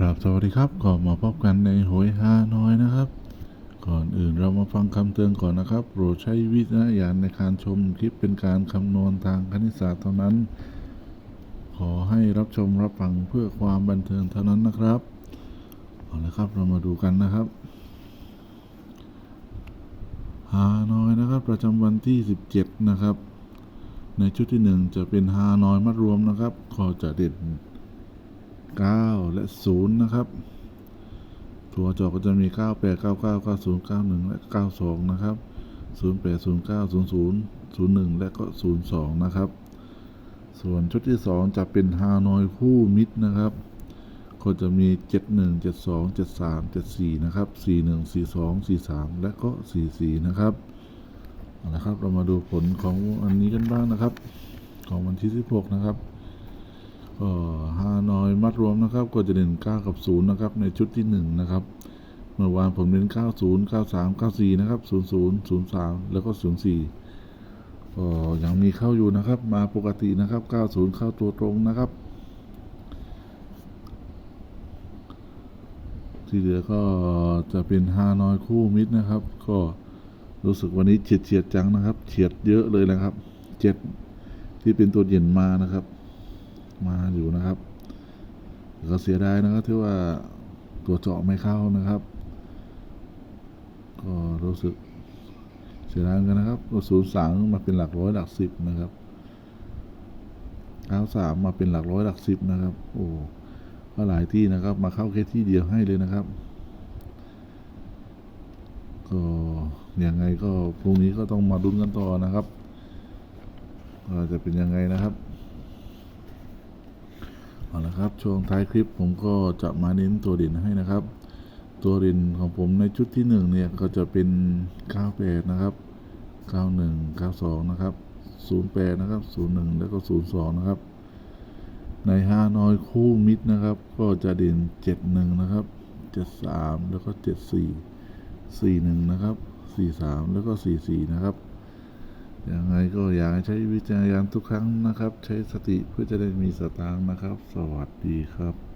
ครับสวัสดีครับก็มาพบกันในโหยฮาน้อยนะครับ ก่อนอื่นเรามาฟังคำเตือนก่อนนะครับโปรดใช้วิจารณญาณในการชมคลิปเป็นการคำนวณทางคณิตศาสตร์เท่านั้น ขอให้รับชมรับฟังเพื่อความบันเทิงเท่านั้นนะครับเอาละครับเรามาดูกันนะครับฮานอยนะครับ ประจำวันที่ 17 นะครับ ในชุดที่ 1 จะเป็นฮานอยมัดรวมนะครับก็จะเด่น 9 และ 0 นะครับ ตัวจอก็จะมี 98 99 90 91 และ 92 นะครับ 08 09 00 01 และก็ 02 นะครับ ส่วนชุดที่ 2 จะเป็นฮานอยคู่มิดนะครับ ก็จะมี 71 72 73 74 นะครับ 41 42 43 และก็ 44 นะครับเอาละครับ เรามาดูผลของอันนี้กันบ้างนะครับ ของวันที่ 16 นะครับ ก็ฮานอยมัดรวมนะครับก็จะเด่น9กับ0นะครับในชุดที่1นะครับเมื่อวานผมเน้น 90 93 94 นะครับ 00 03 แล้วก็ 04 ก็ยังมีเข้าอยู่นะครับ มาปกตินะครับ 90 เข้าตัวตรงนะครับ ที่เหลือก็จะเป็นฮานอยคู่มิดนะครับ ก็รู้สึกวันนี้เฉียดเฉียดจังนะครับ เฉียดเยอะเลยนะครับเจ็ดที่เป็นตัวเด่นมานะครับ มาอยู่นะครับก็เสียดายนะครับที่ว่าตัวเจาะไม่เข้านะครับ ก็รู้สึกเสียดายกันนะครับตัวศูนย์สามมาเป็นหลักร้อยหลักสิบนะครับเก้าสามมาเป็นหลักร้อยหลักสิบนะครับ โอ้ก็หลายที่นะครับ มาเข้าแค่ที่เดียวให้เลยนะครับ ก็ยังไงก็พรุ่งนี้ก็ต้องมาดุนกันต่อนะครับจะเป็นยังไงนะครับ เอาละครับ ช่วงท้ายคลิปผมก็จะมาเน้นตัวเด่นให้นะครับ ตัวเด่นของผมในชุดที่หนึ่งเนี่ยก็จะเป็น 98 นะครับ 91 92 นะครับ 08 นะครับ 01 แล้วก็ 02 นะครับ ในฮานอยคู่มิดนะครับ ก็จะเด่น 71 นะครับ 73 แล้วก็ 74 41 นะครับ 43 แล้วก็ 44 นะครับ ยังไงก็อยากให้ใช้วิจารณญาณทุกครั้งนะครับ ใช้สติเพื่อจะได้มีสตางค์นะครับ สวัสดีครับ